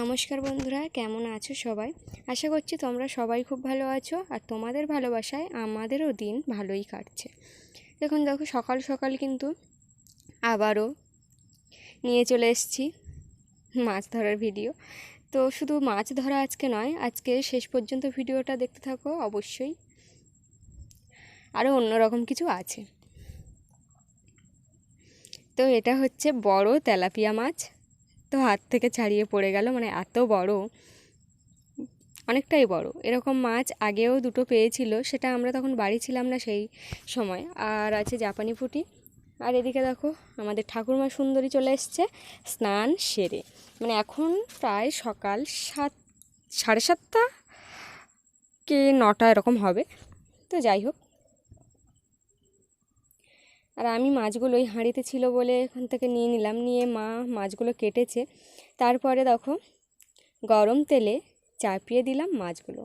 নমস্কার বন্ধুরা, কেমন আছো সবাই? আশা করছি তোমরা সবাই খুব ভালো আছো আর তোমাদের ভালোবাসায় আমাদেরও দিন ভালোই কাটছে। দেখুন, দেখো, সকাল সকাল কিন্তু আবারও নিয়ে চলে এসেছি মাছ ধরার ভিডিও। তো শুধু মাছ ধরা আজকে নয়, আজকে শেষ পর্যন্ত ভিডিওটা দেখতে থাকো অবশ্যই। আরও অন্যরকম কিছু আছে। তো এটা হচ্ছে বড় তেলাপিয়া মাছ। তো হাত থেকে ছাড়িয়ে পড়ে গেল মানে এত বড়, অনেকটাই বড়। এরকম মাছ আগেও দুটো পেয়েছিল, সেটা আমরা তখন বাড়ি ছিলাম না সেই সময়। আর আছে জাপানি ফুটি আর এদিকে দেখো, আমাদের ঠাকুরমা সুন্দরী চলে এসছে, স্নান সেরে। মানে এখন প্রায় সকাল সাত, সাড়ে সাতটা কে নটা এরকম হবে। তো যাই হোক আর আমি মাছগুলো ওই হাঁড়িতে ছিল বলে এখান থেকে নিয়ে নিলাম, নিয়ে মা মাছগুলো কেটেছে। তারপরে দেখো গরম তেলে চাপিয়ে দিলাম মাছগুলো।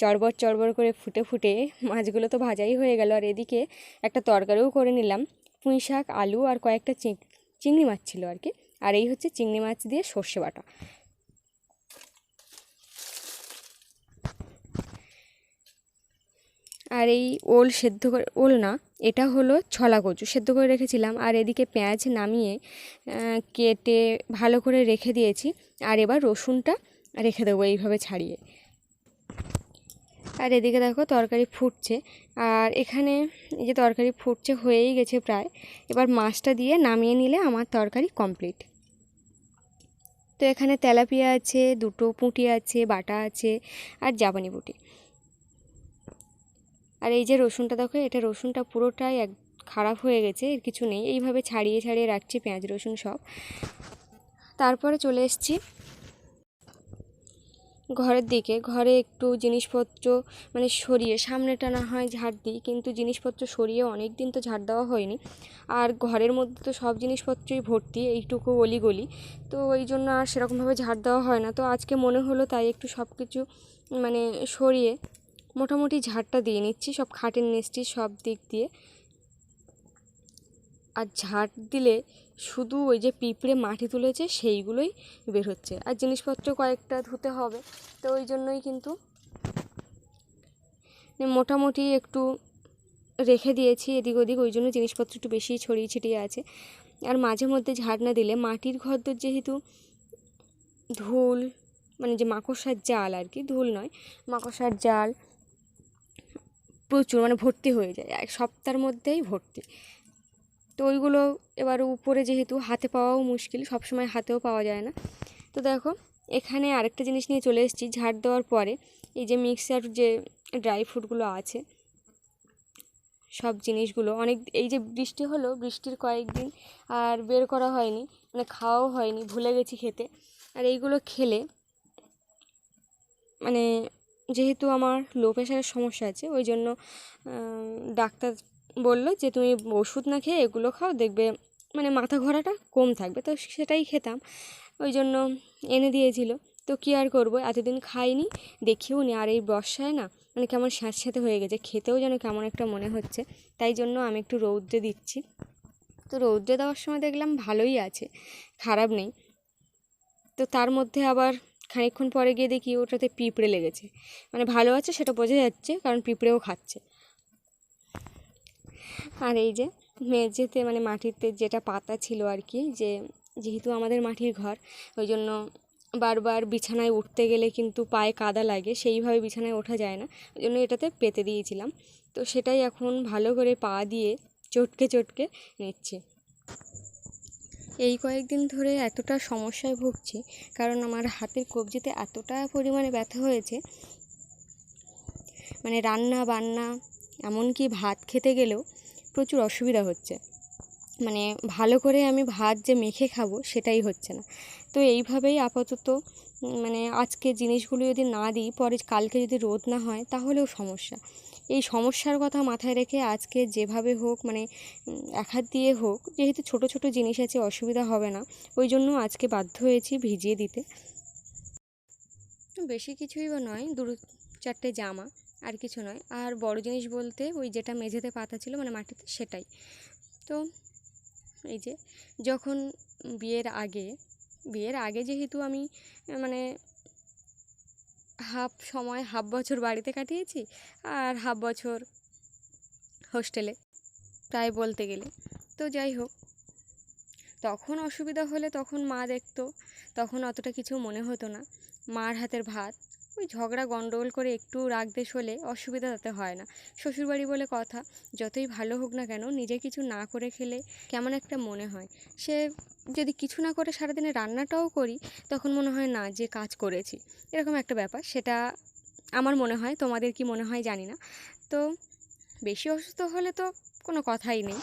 চড়বড় চড়বড় করে ফুটে ফুটে মাছগুলো তো ভাজাই হয়ে গেল। আর এদিকে একটা তরকারিও করে নিলাম, পুঁই শাক, আলু আর কয়েকটা চিংড়ি মাছ ছিল আর কি। আর এই হচ্ছে চিংড়ি মাছ দিয়ে সর্ষে বাটা। আর এই ওল সেদ্ধ করে, ওল না, এটা হলো ছলা কচু। সেদ্ধ করে রেখেছিলাম, আর এদিকে পেঁয়াজ নামিয়ে কেটে ভালো করে রেখে দিয়েছি। আর এবার রসুনটা রেখে দেবো এইভাবে ছাড়িয়ে। আর এদিকে দেখো তরকারি ফুটছে। আর এখানে এই যে তরকারি ফুটছে, হয়েই গেছে প্রায়। এবার মাছটা দিয়ে নামিয়ে নিলে আমার তরকারি কমপ্লিট। তো এখানে তেলাপিয়া আছে, দুটো পুঁটি আছে, বাটা আছে, আর জাপানি পুঁটি। আর এই যে রসুনটা দেখো, এটা রসুনটা পুরোটাই এক, খারাপ হয়ে গেছে, এর কিছু নেই। এইভাবে ছাড়িয়ে ছাড়িয়ে রাখছি পেঁয়াজ, রসুন সব। তারপরে চলে এসছি ঘরের দিকে। ঘরে একটু জিনিসপত্র মানে সরিয়ে, সামনেটা না হয় ঝাড় দিই, কিন্তু জিনিসপত্র সরিয়ে অনেক দিন তো ঝাড় দেওয়া হয়নি। আর ঘরের মধ্যে তো সব জিনিসপত্রই ভর্তি, এইটুকু অলিগলি। তো ওই জন্য আর সেরকমভাবে ঝাড় দেওয়া হয় না। তো আজকে মনে হলো তাই একটু সব কিছু মানে সরিয়ে মোটামুটি ঝাড়টা দিয়ে নিচ্ছি, সব খাটের নিচ্ছি সব দিক দিয়ে। আর ঝাড় দিলে শুধু ওই যে পিঁপড়ে মাটি তুলেছে সেইগুলোই বের হচ্ছে। আর জিনিসপত্র কয়েকটা ধুতে হবে, তো ওই জন্যই কিন্তু মোটামুটি একটু রেখে দিয়েছি এদিক ওদিক, ওই জন্য জিনিসপত্র একটু বেশি ছড়িয়ে ছিটিয়ে আছে। আর মাঝে মধ্যে ঝাড় না দিলে মাটির ঘর যেহেতু ধুল মানে যে মাকড়সার জাল আর কি, ধুল নয়, মাকড়সার জাল প্রচুর মানে ভর্তি হয়ে যায়, এক সপ্তাহের মধ্যেই ভর্তি। তো ওইগুলো এবার উপরে যেহেতু হাতে পাওয়াও মুশকিল, সবসময় হাতেও পাওয়া যায় না। তো দেখো, এখানে আরেকটা জিনিস নিয়ে চলে এসেছি, ঝাড় দেওয়ার পরে এই যে মিক্সার যে ড্রাই ফ্রুটগুলো আছে, সব জিনিসগুলো, অনেক এই যে বৃষ্টি হলো, বৃষ্টির কয়েকদিন আর বের করা হয়নি মানে খাওয়াও হয়নি, ভুলে গেছি খেতে। আর এইগুলো খেলে মানে যেহেতু আমার লো প্রেশারের সমস্যা আছে ওই জন্য ডাক্তার বলল যে, তুমি ওষুধ না খেয়ে এগুলো খাও, দেখবে মানে মাথা ঘোরাটা কম থাকবে। তো সেটাই খেতাম। ওই জন্য এনে দিয়েছিল। তো কী আর করব? এতদিন খাইনি, দেখিও নি, আর এই বর্ষায় না মানে কেমন স্যাঁতস্যাঁতে হয়ে গেছে, খেতেও যেন কেমন একটা মনে হচ্ছে। তাই জন্য আমি একটু রৌদ্রে দিচ্ছি। তো রৌদ্রে দেওয়ার সময় দেখলাম ভালোই আছে, খারাপ নেই। তো তার মধ্যে আবার খানিকক্ষণ পরে গিয়ে দেখি ওটাতে পিঁপড়ে লেগেছে। মানে ভালো আছে সেটা বোঝা যাচ্ছে, কারণ পিঁপড়েও খাচ্ছে। আর এই যে মেঝেতে মানে মাটিতে যেটা পাতা ছিল আর কি, যে যেহেতু আমাদের মাটির ঘর, ওই জন্য বারবার বিছানায় উঠতে গেলে কিন্তু পায়ে কাদা লাগে, সেইভাবে বিছানায় ওঠা যায় না। ওই জন্য এটাতে পেতে দিয়েছিলাম। তো সেটাই এখন ভালো করে পা দিয়ে চটকে চটকে নিচ্ছি। এই কয়েকদিন ধরে এতটা সমস্যায় ভুগছি, কারণ আমার হাতের কবজিতে এতটা পরিমাণে ব্যথা হয়েছে। মানে রান্না, বান্না, এমনকি ভাত খেতে গেলেও প্রচুর অসুবিধা হচ্ছে। মানে ভালো করে আমি ভাত যে মেখে খাব সেটাই হচ্ছে না। তো এইভাবেই আপাতত মানে আজকে জিনিসগুলো যদি না দিই, পরে কালকে যদি রোদ না হয়, তাহলেও সমস্যা। এই সমস্যার কথা মাথায় রেখে আজকে যেভাবে হোক মানে এক হাত দিয়ে হোক, যেহেতু ছোট ছোট জিনিস আছে, অসুবিধা হবে না। ওই জন্য আজকে বাধ্য হয়েছি ভিজিয়ে দিতে। বেশি কিছুই বা নয়, দু চারটে জামা, আর কিছু নয়। আর বড় জিনিস বলতে, ওই যেটা মেঝেতে পাতা ছিল মানে মাটিতে, সেটাই। তো এই যে, যখন বিয়ের আগে বিয়ের আগে যেহেতু আমি মানে হাফ সময়, হাফ বছর বাড়িতে কাটিয়েছি আর হাফ বছর হোস্টেলে প্রায় বলতে গেলে। তো যাই হোক, তখন অসুবিধা হলে তখন মা দেখতো, তখন অতটা কিছু মনে হতো না। মার হাতের ভাত ওই ঝগড়া গন্ডগোল করে একটু রাগ দেশ হলে অসুবিধা তাতে হয় না। শ্বশুরবাড়ি বলে কথা, যতই ভালো হোক না কেন নিজে কিছু না করে খেলে কেমন একটা মনে হয়। সে যদি কিছু না করে সারাদিনে রান্নাটাও করি, তখন মনে হয় না যে কাজ করেছি। এরকম একটা ব্যাপার, সেটা আমার মনে হয়, তোমাদের কি মনে হয় জানি না। তো বেশি অসুস্থ হলে তো কোনো কথাই নেই।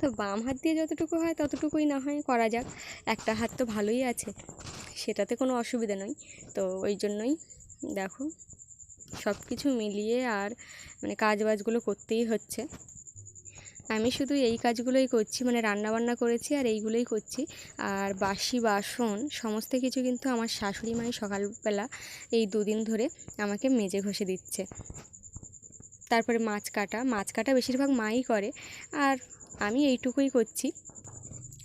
তো বাম হাত দিয়ে যতটুকু হয় ততটুকুই না হয় করা যাক। একটা হাত তো ভালোই আছে, সেটাতে কোনো অসুবিধা নয়। তো ওই জন্যই দেখো সব কিছু মিলিয়ে আর মানে কাজ বাজগুলো করতেই হচ্ছে। আমি শুধু এই কাজগুলোই করছি মানে রান্না বান্না করেছি আর এইগুলোই করছি। আর বাসি বাসন, সমস্ত কিছু কিন্তু আমার শাশুড়ি মাই সকালবেলা এই দুদিন ধরে আমাকে মেজে ঘষে দিচ্ছে। তারপরে মাছ কাটা মাছ কাটা বেশিরভাগ মাই করে। আর আমি এইটুকুই করছি।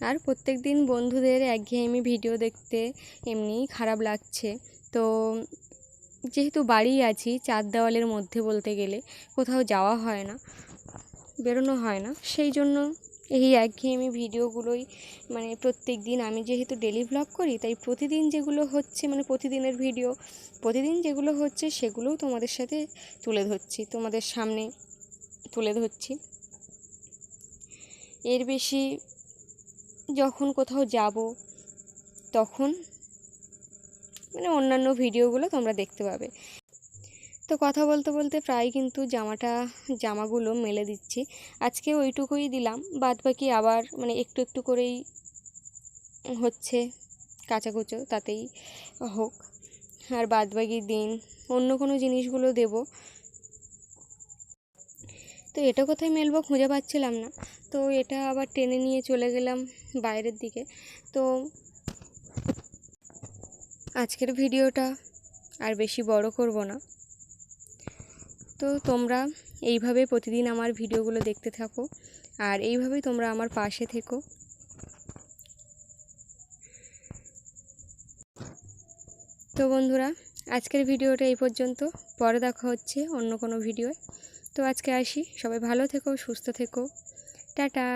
আর প্রত্যেক দিন বন্ধুদের একঘেয়েমি ভিডিও দেখতে এমনিই খারাপ লাগছে। তো যেহেতু বাড়ি আছি চার দেওয়ালের মধ্যে বলতে গেলে, কোথাও যাওয়া হয় না, বেরোনো হয় না। সেই জন্য এই একঘেয়েমি ভিডিওগুলোই মানে প্রত্যেক দিন আমি যেহেতু ডেলি ভ্লগ করি, তাই প্রতিদিন যেগুলো হচ্ছে মানে প্রতিদিনের ভিডিও, প্রতিদিন যেগুলো হচ্ছে সেগুলোও তোমাদের সাথে তুলে ধরছি, তোমাদের সামনে তুলে ধরছি। এর বেশি যখন কোথাও যাব, তখন মানে অন্যান্য ভিডিওগুলো তোমরা দেখতে পাবে। তো কথা বলতে বলতে প্রায় কিন্তু জামাটা, জামাগুলো মেলে দিচ্ছি। আজকে ওইটুকুই দিলাম বাদ বাকি আবার মানে একটু একটু করেই হচ্ছে কাচাকুচো তাতেই হোক। আর বাদ বাকি দিন অন্য কোনো জিনিসগুলো দেব। তো এটা কোথায় মেলবো খুঁজে পাচ্ছিলাম না। তো এটা আবার টেনে নিয়ে চলে গেলাম বাইরের দিকে। তো আজকের ভিডিওটা আর বেশি বড় করব না। তো তোমরা এইভাবে প্রতিদিন আমার ভিডিওগুলো দেখতে থাকো আর এইভাবেই তোমরা আমার পাশে থেকো। তো বন্ধুরা, আজকের ভিডিওটা এই পর্যন্ত। পরে দেখা হচ্ছে অন্য কোনো ভিডিওয়। তো আজকে আসি। সবাই ভালো থেকো, সুস্থ থেকো। টাটা।